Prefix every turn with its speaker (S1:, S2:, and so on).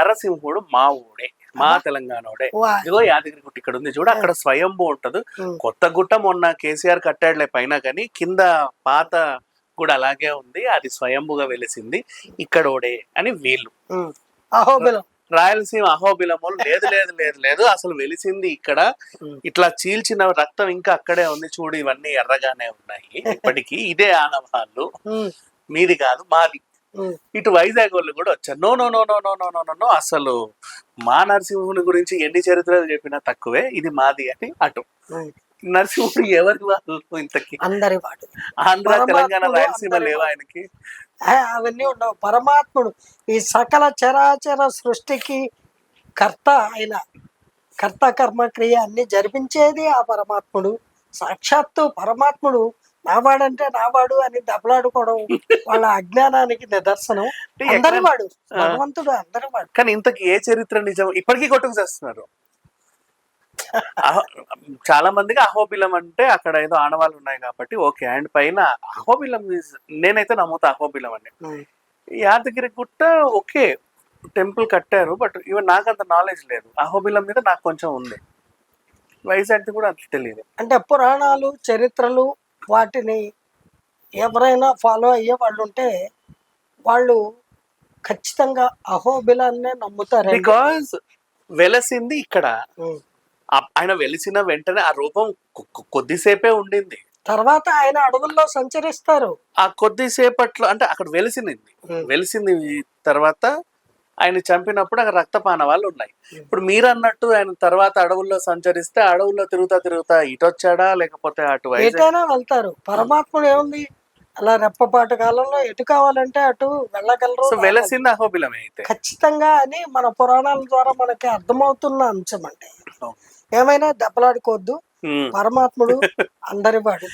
S1: నరసింహుడు మా ఊడే మా తెలంగాణోడే. ఇదిగో యాదగిరి గుట్ట ఇక్కడ ఉంది చూడు అక్కడ స్వయంభూ ఉంటది. కొత్త గుట్ట మొన్న కేసీఆర్ కట్టాడులే పైన కానీ కింద పాత కూడా అలాగే ఉంది అది స్వయంభుగా వెలిసింది ఇక్కడోడే అని వీళ్ళు.
S2: అహోబిలం
S1: రాయలసీమ అహోబిలములు లేదు లేదు లేదు లేదు అసలు వెలిసింది ఇక్కడ. ఇట్లా చీల్చిన రక్తం ఇంకా అక్కడే ఉంది చూడు ఇవన్నీ ఎర్రగానే ఉన్నాయి ఇప్పటికీ ఇదే ఆనవాళ్ళు. మీది కాదు మాది. ఇటు వైజాగ్ వాళ్ళు కూడా వచ్చారు. No no no no no no no no no అసలు మా నరసింహుని గురించి ఎన్ని చరిత్రలు చెప్పినా తక్కువే ఇది మాది అని అటు. నరసింహుడు ఎవరి వాళ్ళు ఇంతకి?
S2: అందరి వాడు.
S1: ఆంధ్ర తెలంగాణ రాయలసీమ లేవా. ఆయనకి?
S2: అవన్నీ ఉండవు. పరమాత్ముడు ఈ సకల చరాచర సృష్టికి కర్త ఆయన. కర్త కర్మ క్రియ అన్ని జరిపించేది ఆ పరమాత్ముడు. సాక్షాత్తు పరమాత్ముడు నావాడంటే నావాడు అని దెబ్బలాడుకోవడం వాళ్ళ అజ్ఞానానికి నిదర్శనం.
S1: అంటే
S2: అందరి వాడు భగవంతుడు అందరి వాడు.
S1: కానీ ఇంతకి ఏ చరిత్ర నిజం? ఇప్పటికీ కొట్టుకు చేస్తున్నారు. చాలా మందికి అహోబిలం అంటే అక్కడ ఏదో ఆనవాళ్ళు ఉన్నాయి కాబట్టి ఓకే. అండ్ పైన అహోబిలం నేనైతే నమ్ముతా అహోబిలం అని. యాదగిరి గుట్ట ఓకే టెంపుల్ కట్టారు బట్ ఈవెన్ నాకు అంత నాలెడ్జ్ లేదు. అహోబిలం మీద నాకు కొంచెం ఉంది. వైజాగ్ కూడా అంత తెలియదు
S2: అంటే పురాణాలు చరిత్రలు వాటిని ఎవరైనా ఫాలో అయ్యే వాళ్ళు ఉంటే వాళ్ళు ఖచ్చితంగా అహోబిలాన్నే నమ్ముతారు
S1: బికాజ్ వెలసింది ఇక్కడ. ఆయన వెలిసిన వెంటనే ఆ రూపం కొద్దిసేపే ఉండింది.
S2: తర్వాత ఆయన అడవుల్లో సంచరిస్తారు.
S1: ఆ కొద్దిసేపట్లో అంటే అక్కడ వెలిసింది. వెలిసింది తర్వాత ఆయన చంపినప్పుడు అక్కడ రక్తపాన వాళ్ళు ఉన్నాయి. ఇప్పుడు మీరు అన్నట్టు ఆయన తర్వాత అడవుల్లో సంచరిస్తే అడవుల్లో తిరుగుతా తిరుగుతా ఇటు వచ్చాడా లేకపోతే అటు
S2: ఎటైనా వెళ్తారు. పరమాత్ముడు ఏముంది? అలా రెప్పపాటు కాలంలో ఎటు కావాలంటే అటు వెళ్ళగలరు
S1: వెలసింది అహోబిలమే అయితే.
S2: ఖచ్చితంగా అని మన పురాణాల ద్వారా మనకి అర్థమవుతున్న అంశం అంటే ఏమైనా దెబ్బలాడుకోవద్దు.
S1: Hmm.
S2: పరమాత్ముడు అందరి వాడు